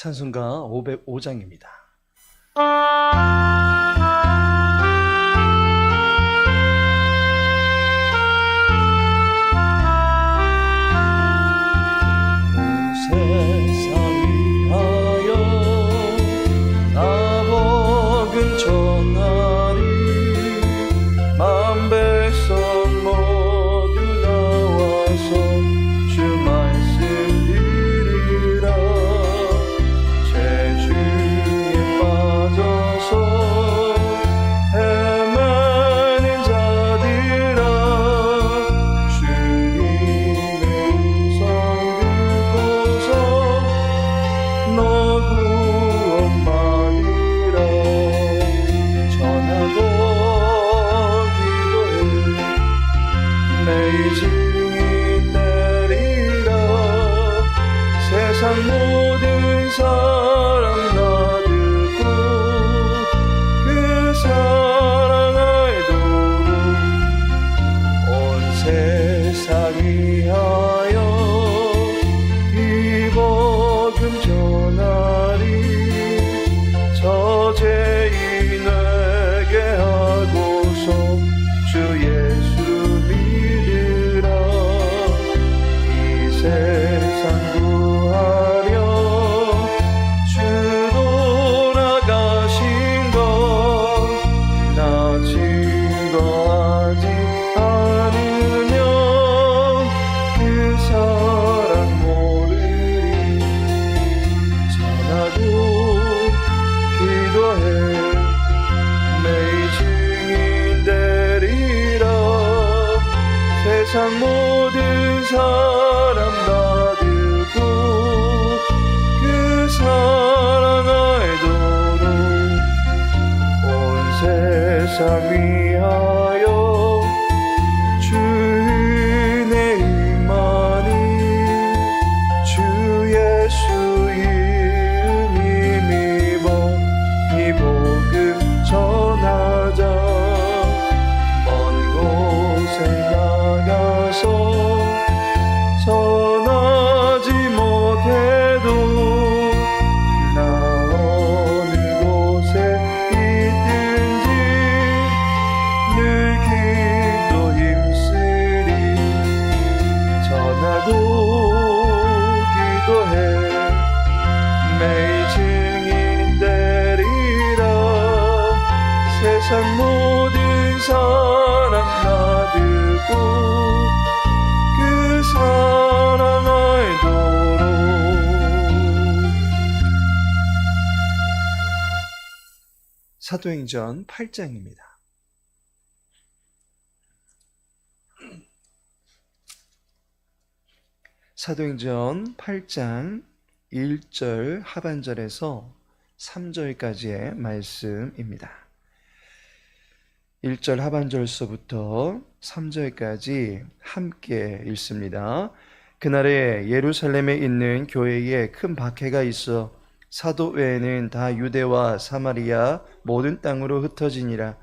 찬송가 505장입니다. 전하자. 먼 곳에 나가서 사도행전 8장입니다. 사도행전 8장 1절 하반절에서 3절까지의 말씀입니다. 1절 하반절서부터 3절까지 함께 읽습니다. 그날에 예루살렘에 있는 교회에 큰 박해가 있어 사도 외에는 다 유대와 사마리아 모든 땅으로 흩어지니라.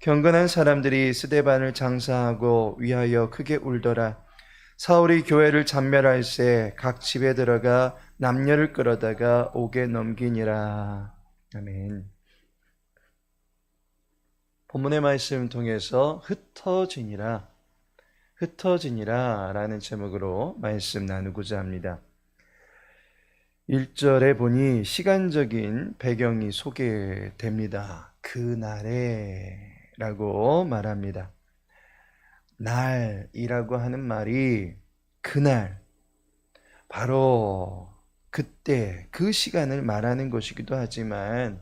경건한 사람들이 스데반을 장사하고 위하여 크게 울더라. 사울이 교회를 잔멸할새 각 집에 들어가 남녀를 끌어다가 옥에 넘기니라. 아멘. 본문의 말씀 통해서 흩어지니라, 흩어지니라 라는 제목으로 말씀 나누고자 합니다. 1절에 보니 시간적인 배경이 소개됩니다. 그날에 라고 말합니다. 날이라고 하는 말이 그날, 바로 그때, 그 시간을 말하는 것이기도 하지만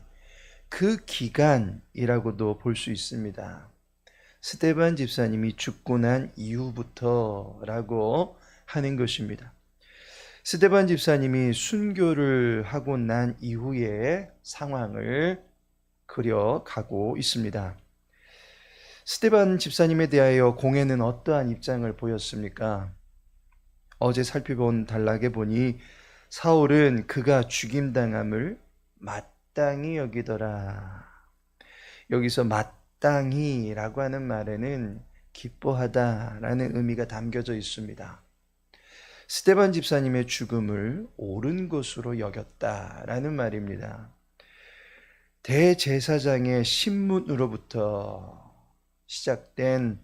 그 기간이라고도 볼 수 있습니다. 스테반 집사님이 죽고 난 이후부터라고 하는 것입니다. 스테반 집사님이 순교를 하고 난 이후의 상황을 그려가고 있습니다. 스테반 집사님에 대하여 공회는 어떠한 입장을 보였습니까? 어제 살펴본 단락에 보니 사울은 그가 죽임당함을 마땅히 여기더라. 여기서 마땅히라고 하는 말에는 기뻐하다라는 의미가 담겨져 있습니다. 스테반 집사님의 죽음을 옳은 것으로 여겼다라는 말입니다. 대제사장의 신문으로부터 시작된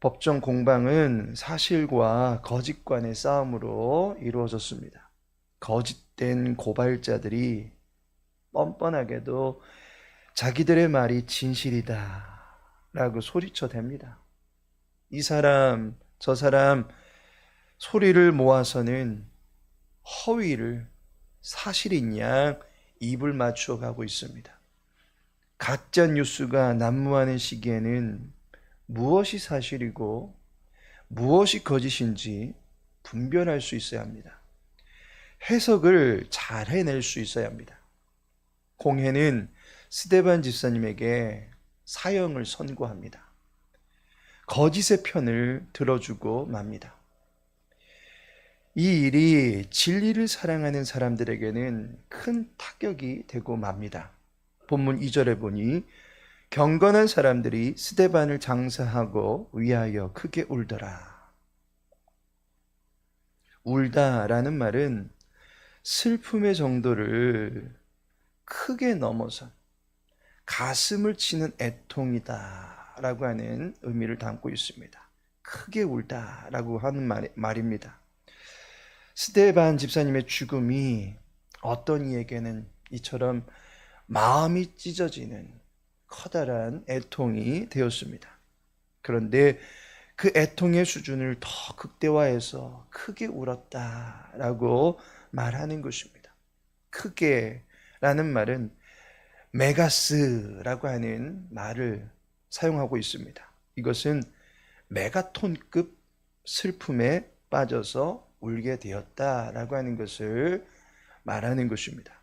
법정 공방은 사실과 거짓 간의 싸움으로 이루어졌습니다. 거짓된 고발자들이 뻔뻔하게도 자기들의 말이 진실이다 라고 소리쳐 댑니다. 이 사람, 저 사람 소리를 모아서는 허위를 사실인 양 입을 맞추어 가고 있습니다. 가짜 뉴스가 난무하는 시기에는 무엇이 사실이고 무엇이 거짓인지 분별할 수 있어야 합니다. 해석을 잘 해낼 수 있어야 합니다. 공회는 스데반 집사님에게 사형을 선고합니다. 거짓의 편을 들어주고 맙니다. 이 일이 진리를 사랑하는 사람들에게는 큰 타격이 되고 맙니다. 본문 2절에 보니 경건한 사람들이 스데반을 장사하고 위하여 크게 울더라. 울다라는 말은 슬픔의 정도를 크게 넘어선 가슴을 치는 애통이다 라고 하는 의미를 담고 있습니다. 크게 울다라고 하는 말, 말입니다. 스테반 집사님의 죽음이 어떤 이에게는 이처럼 마음이 찢어지는 커다란 애통이 되었습니다. 그런데 그 애통의 수준을 더 극대화해서 크게 울었다라고 말하는 것입니다. 크게라는 말은 메가스라고 하는 말을 사용하고 있습니다. 이것은 메가톤급 슬픔에 빠져서 울게 되었다라고 하는 것을 말하는 것입니다.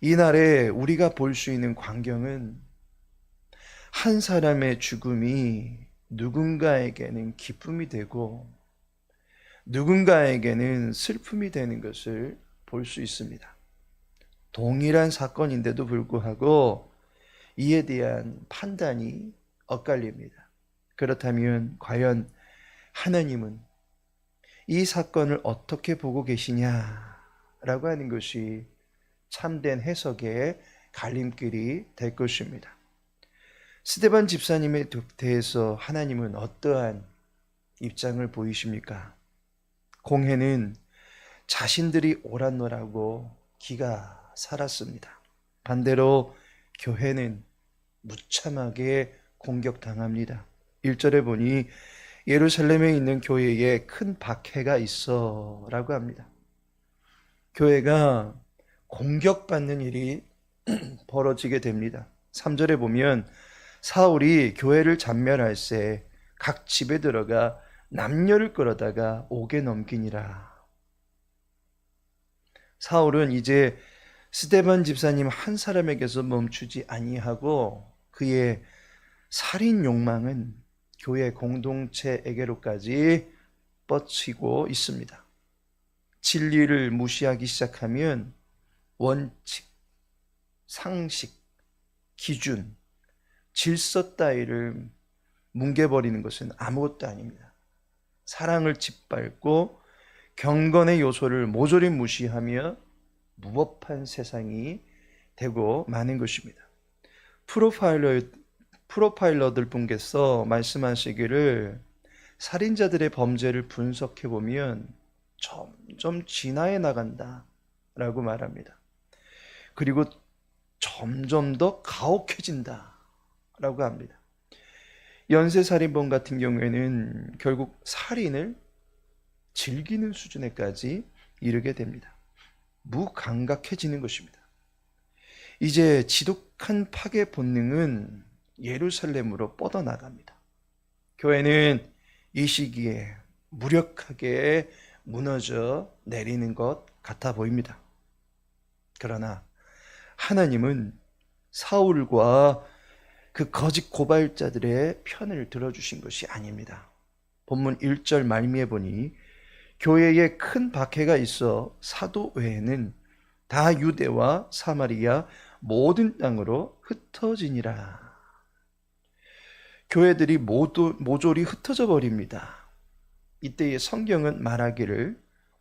이날에 우리가 볼 수 있는 광경은 한 사람의 죽음이 누군가에게는 기쁨이 되고 누군가에게는 슬픔이 되는 것을 볼 수 있습니다. 동일한 사건인데도 불구하고 이에 대한 판단이 엇갈립니다. 그렇다면 과연 하나님은 이 사건을 어떻게 보고 계시냐라고 하는 것이 참된 해석의 갈림길이 될 것입니다. 스테반 집사님에 대해서 하나님은 어떠한 입장을 보이십니까? 공회는 자신들이 옳았노라고 기가 살았습니다. 반대로 교회는 무참하게 공격당합니다. 1절에 보니 예루살렘에 있는 교회에 큰 박해가 있어 라고 합니다. 교회가 공격받는 일이 벌어지게 됩니다. 3절에 보면 사울이 교회를 잔멸할 새 각 집에 들어가 남녀를 끌어다가 옥에 넘기니라. 사울은 이제 스데반 집사님 한 사람에게서 멈추지 아니하고 그의 살인 욕망은 교회 공동체에게로까지 뻗치고 있습니다. 진리를 무시하기 시작하면 원칙, 상식, 기준, 질서 따위를 뭉개버리는 것은 아무것도 아닙니다. 사랑을 짓밟고 경건의 요소를 모조리 무시하며 무법한 세상이 되고 마는 것입니다. 프로파일러 프로파일러들 분께서 말씀하시기를 살인자들의 범죄를 분석해 보면 점점 진화해 나간다 라고 말합니다. 그리고 점점 더 가혹해진다 라고 합니다. 연쇄살인범 같은 경우에는 결국 살인을 즐기는 수준에까지 이르게 됩니다. 무감각해지는 것입니다. 이제 지독한 파괴 본능은 예루살렘으로 뻗어나갑니다. 교회는 이 시기에 무력하게 무너져 내리는 것 같아 보입니다. 그러나 하나님은 사울과 그 거짓 고발자들의 편을 들어주신 것이 아닙니다. 본문 1절 말미에 보니 교회에 큰 박해가 있어 사도 외에는 다 유대와 사마리아 모든 땅으로 흩어지니라. 교회들이 모두 모조리 흩어져 버립니다. 이때의 성경은 말하기를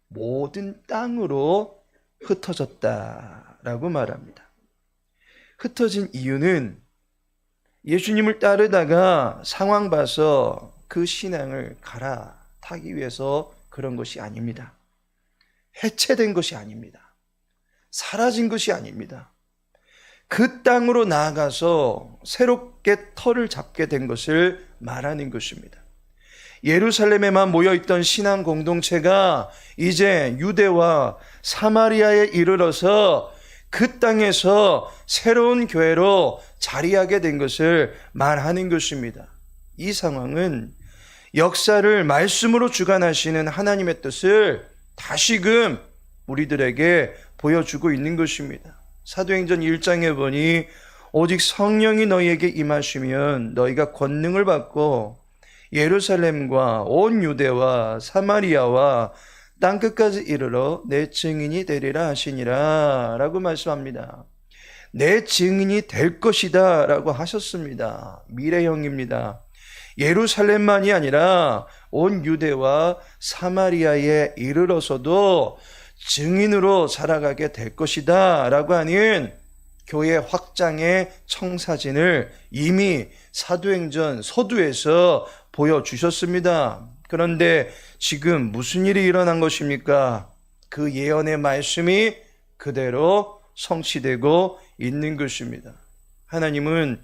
모든 땅으로 흩어졌다라고 말합니다. 흩어진 이유는 예수님을 따르다가 상황 봐서 그 신앙을 갈아타기 위해서 그런 것이 아닙니다. 해체된 것이 아닙니다. 사라진 것이 아닙니다. 그 땅으로 나아가서 새롭게 터를 잡게 된 것을 말하는 것입니다. 예루살렘에만 모여있던 신앙 공동체가 이제 유대와 사마리아에 이르러서 그 땅에서 새로운 교회로 자리하게 된 것을 말하는 것입니다. 이 상황은 역사를 말씀으로 주관하시는 하나님의 뜻을 다시금 우리들에게 보여주고 있는 것입니다. 사도행전 1장에 보니 오직 성령이 너희에게 임하시면 너희가 권능을 받고 예루살렘과 온 유대와 사마리아와 땅 끝까지 이르러 내 증인이 되리라 하시니라 라고 말씀합니다. 내 증인이 될 것이다 라고 하셨습니다. 미래형입니다. 예루살렘만이 아니라 온 유대와 사마리아에 이르러서도 증인으로 살아가게 될 것이다 라고 하는 교회 확장의 청사진을 이미 사도행전 서두에서 보여주셨습니다. 그런데 지금 무슨 일이 일어난 것입니까? 그 예언의 말씀이 그대로 성취되고 있는 것입니다. 하나님은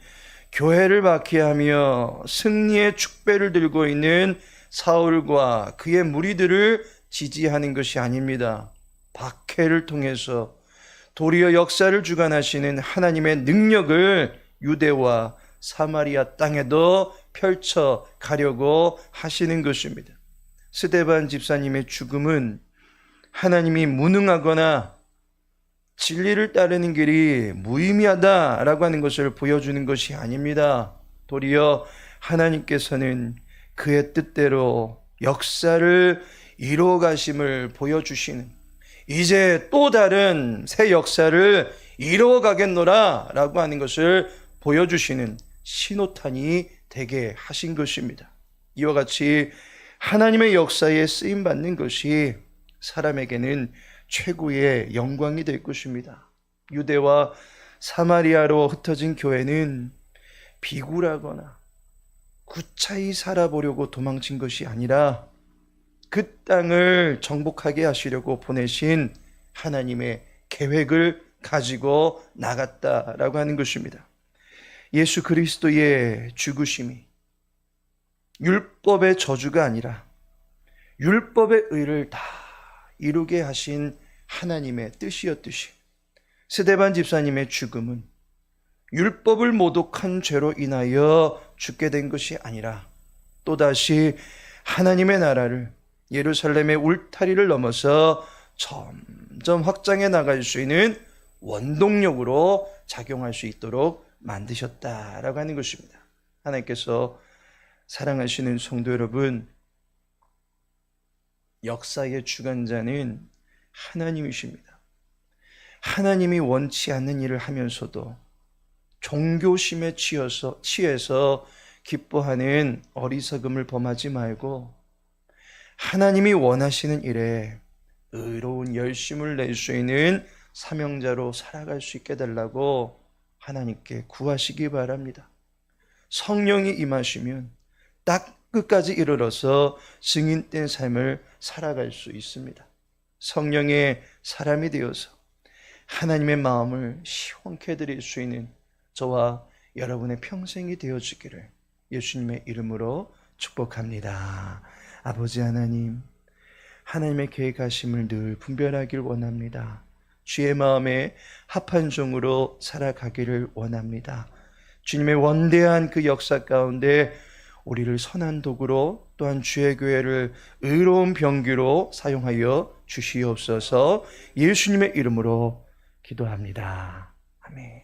교회를 박해하며 승리의 축배를 들고 있는 사울과 그의 무리들을 지지하는 것이 아닙니다. 박해를 통해서 도리어 역사를 주관하시는 하나님의 능력을 유대와 사마리아 땅에도 펼쳐 가려고 하시는 것입니다. 스데반 집사님의 죽음은 하나님이 무능하거나 진리를 따르는 길이 무의미하다라고 하는 것을 보여주는 것이 아닙니다. 도리어 하나님께서는 그의 뜻대로 역사를 이루어 가심을 보여주시는 이제 또 다른 새 역사를 이루어 가겠노라 라고 하는 것을 보여주시는 신호탄이 되게 하신 것입니다. 이와 같이 하나님의 역사에 쓰임 받는 것이 사람에게는 최고의 영광이 될 것입니다. 유대와 사마리아로 흩어진 교회는 비굴하거나 구차히 살아보려고 도망친 것이 아니라 그 땅을 정복하게 하시려고 보내신 하나님의 계획을 가지고 나갔다라고 하는 것입니다. 예수 그리스도의 죽으심이 율법의 저주가 아니라 율법의 의를 다 이루게 하신 하나님의 뜻이었듯이 스데반 집사님의 죽음은 율법을 모독한 죄로 인하여 죽게 된 것이 아니라 또다시 하나님의 나라를 예루살렘의 울타리를 넘어서 점점 확장해 나갈 수 있는 원동력으로 작용할 수 있도록 만드셨다라고 하는 것입니다. 하나님께서 사랑하시는 성도 여러분, 역사의 주관자는 하나님이십니다. 하나님이 원치 않는 일을 하면서도 종교심에 취해서, 취해서 기뻐하는 어리석음을 범하지 말고 하나님이 원하시는 일에 의로운 열심을 낼 수 있는 사명자로 살아갈 수 있게 달라고 하나님께 구하시기 바랍니다. 성령이 임하시면 딱 끝까지 이르러서 증인된 삶을 살아갈 수 있습니다. 성령의 사람이 되어서 하나님의 마음을 시원케 드릴 수 있는 저와 여러분의 평생이 되어주기를 예수님의 이름으로 축복합니다. 아버지 하나님, 하나님의 계획하심을 늘 분별하길 원합니다. 주의 마음에 합한 종으로 살아가기를 원합니다. 주님의 원대한 그 역사 가운데 우리를 선한 도구로 또한 주의 교회를 의로운 병기로 사용하여 주시옵소서 예수님의 이름으로 기도합니다. 아멘.